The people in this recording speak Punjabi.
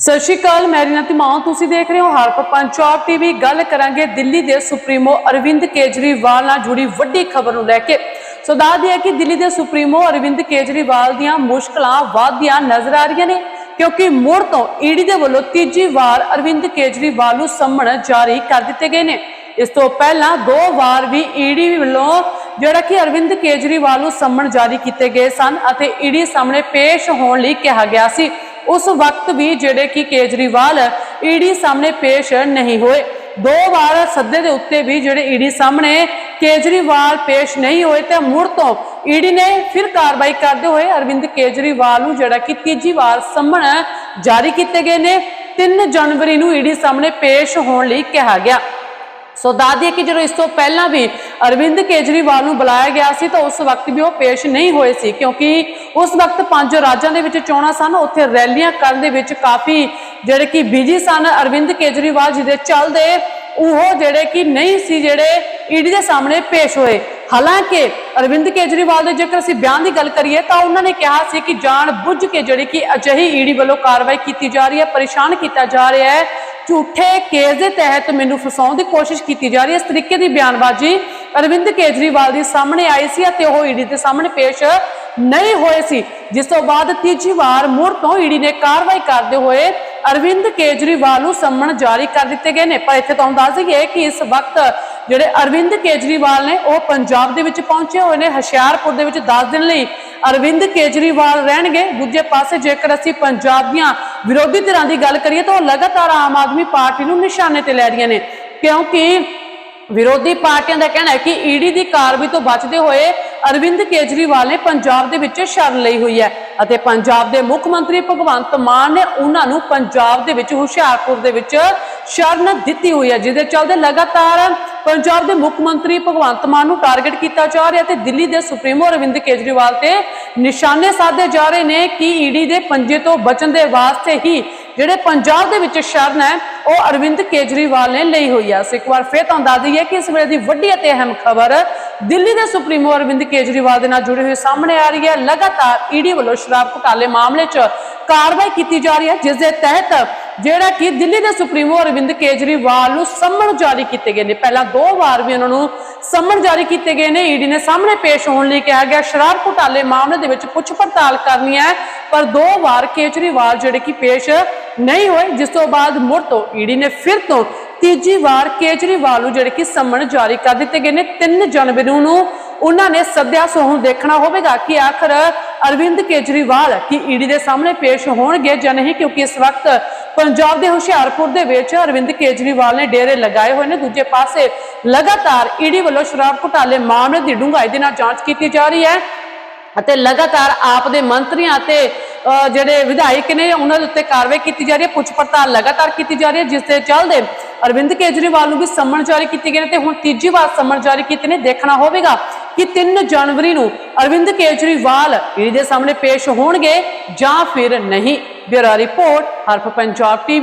ਸਤਿ ਸ਼੍ਰੀ ਅਕਾਲ, ਮੈਂ ਰੀਨਾ ਧੀਮਾਨ ਤੁਸੀਂ ਦੇਖ ਰਹੇ ਹੋ ਹਰਪ ਪੰਜਾਬ ਟੀਵੀ। ਗੱਲ ਕਰਾਂਗੇ ਦਿੱਲੀ ਦੇ ਸੁਪਰੀਮੋ ਅਰਵਿੰਦ ਕੇਜਰੀਵਾਲ ਨਾਲ ਜੁੜੀ ਵੱਡੀ ਖਬਰ ਨੂੰ ਲੈ ਕੇ। ਸੋ ਦੱਸ ਦਈਏ ਕਿ ਦਿੱਲੀ ਦੇ ਸੁਪਰੀਮੋ ਅਰਵਿੰਦ ਕੇਜਰੀਵਾਲ ਦੀਆਂ ਮੁਸ਼ਕਲਾਂ ਵਧਦੀਆਂ ਨਜ਼ਰ ਆ ਰਹੀਆਂ ਨੇ, ਕਿਉਂਕਿ ਮੁੜ ਤੋਂ ਈਡੀ ਦੇ ਵੱਲੋਂ ਤੀਜੀ ਵਾਰ ਅਰਵਿੰਦ ਕੇਜਰੀਵਾਲ ਨੂੰ ਸੰਮਣ ਜਾਰੀ ਕਰ ਦਿੱਤੇ ਗਏ ਨੇ। ਇਸ ਤੋਂ ਪਹਿਲਾਂ ਦੋ ਵਾਰ ਵੀ ਈਡੀ ਵੱਲੋਂ ਜਿਹੜਾ ਕਿ ਅਰਵਿੰਦ ਕੇਜਰੀਵਾਲ ਨੂੰ ਸੰਮਣ ਜਾਰੀ ਕੀਤੇ ਗਏ ਸਨ ਅਤੇ ਈਡੀ ਸਾਹਮਣੇ ਪੇਸ਼ ਹੋਣ ਲਈ ਕਿਹਾ ਗਿਆ ਸੀ। ਉਸ ਵਕਤ ਵੀ ਜਿਹੜੇ ਕਿ ਕੇਜਰੀਵਾਲ ਈਡੀ ਸਾਹਮਣੇ ਪੇਸ਼ ਨਹੀਂ ਹੋਏ। ਦੋ ਵਾਰ ਸੱਦੇ ਦੇ ਉੱਤੇ ਵੀ ਜਿਹੜੇ ਈਡੀ ਸਾਹਮਣੇ ਕੇਜਰੀਵਾਲ ਪੇਸ਼ ਨਹੀਂ ਹੋਏ ਤੇ ਮੁੜ ਤੋਂ ਈਡੀ ਨੇ ਫਿਰ ਕਾਰਵਾਈ ਕਰਦੇ ਹੋਏ ਅਰਵਿੰਦ ਕੇਜਰੀਵਾਲ ਨੂੰ ਜਿਹੜਾ ਕਿ ਤੀਜੀ ਵਾਰ ਸੰਮਣ ਜਾਰੀ ਕੀਤੇ ਗਏ ਨੇ। 3 ਜਨਵਰੀ ਨੂੰ ਈਡੀ ਸਾਹਮਣੇ ਪੇਸ਼ ਹੋਣ ਲਈ ਕਿਹਾ ਗਿਆ। ਸੋ ਦਾਦੀ ਕਿ ਜਦੋਂ ਇਸ ਤੋਂ ਪਹਿਲਾਂ ਵੀ ਅਰਵਿੰਦ ਕੇਜਰੀਵਾਲ ਨੂੰ ਬੁਲਾਇਆ ਗਿਆ ਸੀ ਤਾਂ ਉਸ ਵਕਤ ਵੀ ਉਹ ਪੇਸ਼ ਨਹੀਂ ਹੋਏ ਸੀ, ਕਿਉਂਕਿ ਉਸ ਵਕਤ ਪੰਜ ਰਾਜਾਂ ਦੇ ਵਿੱਚ ਚੋਣਾਂ ਸਨ, ਉੱਥੇ ਰੈਲੀਆਂ ਕਰਨ ਦੇ ਵਿੱਚ ਕਾਫੀ ਜਿਹੜੇ ਕਿ ਬਿਜ਼ੀ ਸਨ ਅਰਵਿੰਦ ਕੇਜਰੀਵਾਲ ਜੀ ਦੇ ਚੱਲਦੇ ਉਹ ਜਿਹੜੇ ਕਿ ਨਹੀਂ ਸੀ, ਜਿਹੜੇ ਈਡੀ ਦੇ ਸਾਹਮਣੇ ਪੇਸ਼ ਹੋਏ। ਹਾਲਾਂਕਿ ਅਰਵਿੰਦ ਕੇਜਰੀਵਾਲ ਦੇ ਜੇਕਰ ਅਸੀਂ ਬਿਆਨ ਦੀ ਗੱਲ ਕਰੀਏ ਤਾਂ ਉਹਨਾਂ ਨੇ ਕਿਹਾ ਸੀ ਕਿ ਜਾਣ ਬੁੱਝ ਕੇ ਜਿਹੜੀ ਕਿ ਅਜਿਹੀ ਈਡੀ ਵੱਲੋਂ ਕਾਰਵਾਈ ਕੀਤੀ ਜਾ ਰਹੀ ਹੈ, ਪਰੇਸ਼ਾਨ ਕੀਤਾ ਜਾ ਰਿਹਾ ਹੈ ਝੂਠੇ ਕੇਸ ਦੇ ਤਹਿਤ ਮੈਨੂੰ ਫਸਾਉਣ ਦੀ ਕੋਸ਼ਿਸ਼ ਕੀਤੀ ਜਾ ਰਹੀ ਹੈ। ਇਸ ਤਰੀਕੇ ਦੀ ਬਿਆਨਬਾਜ਼ੀ ਅਰਵਿੰਦ ਕੇਜਰੀਵਾਲ ਦੀ ਸਾਹਮਣੇ ਆਈ ਸੀ ਅਤੇ ਉਹ ਈਡੀ ਦੇ ਸਾਹਮਣੇ ਪੇਸ਼ ਨਹੀਂ ਹੋਏ ਸੀ। ਜਿਸ ਤੋਂ ਬਾਅਦ ਤੀਜੀ ਵਾਰ ਮੁੜ ਤੋਂ ਈਡੀ ਨੇ ਕਾਰਵਾਈ ਕਰਦੇ ਹੋਏ ਅਰਵਿੰਦ ਕੇਜਰੀਵਾਲ ਨੂੰ ਸੰਮਣ ਜਾਰੀ ਕਰ ਦਿੱਤੇ ਗਏ ਨੇ। ਪਰ ਇੱਥੇ ਤੁਹਾਨੂੰ ਦੱਸ ਦਈਏ ਕਿ ਇਸ ਵਕਤ ਜਿਹੜੇ ਅਰਵਿੰਦ ਕੇਜਰੀਵਾਲ ਨੇ ਉਹ ਪੰਜਾਬ ਦੇ ਵਿੱਚ ਪਹੁੰਚੇ ਹੋਏ ਨੇ, ਹੁਸ਼ਿਆਰਪੁਰ ਦੇ ਵਿੱਚ 10 ਦਿਨ ਲਈ ਅਰਵਿੰਦ ਕੇਜਰੀਵਾਲ ਰਹਿਣਗੇ। ਦੂਜੇ ਪਾਸੇ ਜੇਕਰ ਅਸੀਂ ਪੰਜਾਬ ਦੀਆਂ ਵਿਰੋਧੀ ਧਿਰਾਂ ਦੀ ਗੱਲ ਕਰੀਏ ਤਾਂ ਉਹ ਲਗਾਤਾਰ ਆਮ ਆਦਮੀ ਪਾਰਟੀ ਨੂੰ ਨਿਸ਼ਾਨੇ ਤੇ ਲੈ ਰਹੀਆਂ ਨੇ। ਕਿਉਂਕਿ ਵਿਰੋਧੀ ਪਾਰਟੀਆਂ ਦਾ ਕਹਿਣਾ ਹੈ ਕਿ ਈਡੀ ਦੀ ਕਾਰਵਾਈ ਤੋਂ ਬਚਦੇ ਹੋਏ ਅਰਵਿੰਦ ਕੇਜਰੀਵਾਲ ਨੇ ਪੰਜਾਬ ਦੇ ਵਿੱਚ ਸ਼ਰਨ ਲਈ ਹੋਈ ਹੈ ਅਤੇ ਪੰਜਾਬ ਦੇ ਮੁੱਖ ਮੰਤਰੀ ਭਗਵੰਤ ਮਾਨ ਨੇ ਉਹਨਾਂ ਨੂੰ ਪੰਜਾਬ ਦੇ ਵਿੱਚ ਹੁਸ਼ਿਆਰਪੁਰ ਦੇ ਵਿੱਚ ਸ਼ਰਨ ਦਿੱਤੀ ਹੋਈ ਹੈ, ਜਿਹਦੇ ਚੱਲਦੇ ਲਗਾਤਾਰ ਪੰਜਾਬ ਦੇ ਮੁੱਖ ਮੰਤਰੀ ਭਗਵੰਤ ਮਾਨ ਨੂੰ ਟਾਰਗੇਟ ਕੀਤਾ ਜਾ ਰਿਹਾ ਤੇ ਦਿੱਲੀ ਦੇ ਸੁਪਰੀਮੋ ਅਰਵਿੰਦ ਕੇਜਰੀਵਾਲ ਤੇ ਨਿਸ਼ਾਨੇ ਸਾਧੇ ਜਾ ਰਹੇ ਨੇ ਕਿ ਈਡੀ ਦੇ ਪੰਜੇ ਤੋਂ ਬਚਣ ਦੇ ਵਾਸਤੇ ਹੀ ਜਿਹੜੇ ਪੰਜਾਬ ਦੇ ਵਿੱਚ ਸ਼ਰਨ ਹੈ, ਉਹ ਅਰਵਿੰਦ ਕੇਜਰੀਵਾਲ ਨੇ ਲਈ ਹੋਈ ਹੈ ਸੋ ਇੱਕ ਵਾਰ ਫੇਰ ਤੁਹਾਨੂੰ ਦੱਸ ਦਈਏ ਕਿ ਇਸ ਵੇਲੇ ਦੀ ਵੱਡੀ ਅਤੇ ਅਹਿਮ ਖਬਰ ਦਿੱਲੀ ਦੇ ਸੁਪਰੀਮੋ ਅਰਵਿੰਦ ਕੇਜਰੀਵਾਲ ਦੇ ਨਾਲ ਜੁੜੇ ਹੋਈ ਸਾਹਮਣੇ ਆ ਰਹੀ ਹੈ। ਲਗਾਤਾਰ ਈਡੀ ਵੱਲੋਂ ਸ਼ਰਾਬ ਘੁਟਾਲੇ ਮਾਮਲੇ 'ਚ ਕਾਰਵਾਈ ਕੀਤੀ ਜਾ ਰਹੀ ਹੈ, ਜਿਸ ਦੇ ਤਹਿਤ ਜਿਹੜਾ ਕਿ ਦਿੱਲੀ ਦੇ ਸੁਪਰੀਮੋ ਅਰਵਿੰਦ ਕੇਜਰੀਵਾਲ ਨੂੰ ਸੰਮਣ ਜਾਰੀ ਕੀਤੇ ਗਏ ਨੇ। ਪਹਿਲਾਂ ਦੋ ਵਾਰ ਵੀ ਉਹਨਾਂ ਨੂੰ ਸੰਮਣ ਜਾਰੀ ਕੀਤੇ ਗਏ ਨੇ। ਈਡੀ ਨੇ ਸਾਹਮਣੇ ਪੇਸ਼ ਹੋਣ ਲਈ ਕਿਹਾ ਗਿਆ, ਸ਼ਰਾਬ ਘੁਟਾਲੇ ਮਾਮਲੇ ਦੇ ਵਿੱਚ ਪੁੱਛ ਪੜਤਾਲ ਕਰਨੀ ਹੈ, ਪਰ ਦੋ ਵਾਰ ਕੇਜਰੀਵਾਲ ਜਿਹੜੇ ਕਿ ਪੇਸ਼ ਨਹੀਂ ਹੋਏ, ਜਿਸ ਤੋਂ ਬਾਅਦ ਮੁੜ ਤੋਂ ਈਡੀ ਨੇ ਫਿਰ ਤੋਂ ਤੀਜੀ ਵਾਰ ਕੇਜਰੀਵਾਲ ਨੂੰ ਜਿਹੜੇ ਕਿ ਸੰਮਣ ਜਾਰੀ ਕਰ ਦਿੱਤੇ ਗਏ ਨੇ। 3 ਜਨਵਰੀ ਨੂੰ ਉਹਨਾਂ ਨੇ ਸੱਦਿਆ ਸੋ ਹੁਣ ਦੇਖਣਾ ਹੋਵੇਗਾ ਕਿ ਆਖਰ ਅਰਵਿੰਦ ਕੇਜਰੀਵਾਲ ਕੀ ਈਡੀ ਦੇ ਸਾਹਮਣੇ ਪੇਸ਼ ਹੋਣਗੇ ਜਾਂ ਨਹੀਂ, ਕਿਉਂਕਿ ਇਸ ਵਕਤ ਪੰਜਾਬ ਦੇ ਹੁਸ਼ਿਆਰਪੁਰ ਦੇ ਵਿੱਚ ਅਰਵਿੰਦ ਕੇਜਰੀਵਾਲ ਨੇ ਡੇਰੇ ਲਗਾਏ ਹੋਏ ਨੇ। ਦੂਜੇ ਪਾਸੇ ਲਗਾਤਾਰ ਈਡੀ ਵੱਲੋਂ ਸ਼ਰਾਬ ਘੁਟਾਲੇ ਮਾਮਲੇ ਦੀ ਡੂੰਘਾਈ ਦੇ ਨਾਲ ਜਾਂਚ ਕੀਤੀ ਜਾ ਰਹੀ ਹੈ ਅਤੇ ਲਗਾਤਾਰ ਆਪ ਦੇ ਮੰਤਰੀਆਂ ਅਤੇ ਜਿਹੜੇ ਵਿਧਾਇਕ ਨੇ ਉਹਨਾਂ ਦੇ ਉੱਤੇ ਕਾਰਵਾਈ ਕੀਤੀ ਜਾ ਰਹੀ ਹੈ। ਪੁੱਛ ਪੜਤਾਲ ਲਗਾਤਾਰ ਕੀਤੀ ਜਾ ਰਹੀ ਹੈ, ਜਿਸ ਦੇ ਚੱਲਦੇ ਅਰਵਿੰਦ ਕੇਜਰੀਵਾਲ ਨੂੰ ਵੀ ਸੰਮਣ ਜਾਰੀ ਕੀਤੇ ਗਏ ਨੇ ਤੇ ਹੁਣ ਤੀਜੀ ਵਾਰ ਸੰਮਣ ਜਾਰੀ ਕੀਤੇ ਨੇ। ਦੇਖਣਾ ਹੋਵੇਗਾ ਕਿ 3 ਜਨਵਰੀ ਨੂੰ ਅਰਵਿੰਦ ਕੇਜਰੀਵਾਲ ਈਡੀ ਦੇ ਸਾਹਮਣੇ ਪੇਸ਼ ਹੋਣਗੇ ਜਾਂ ਫਿਰ ਨਹੀਂ। Bureau report, Haraf Punjab TV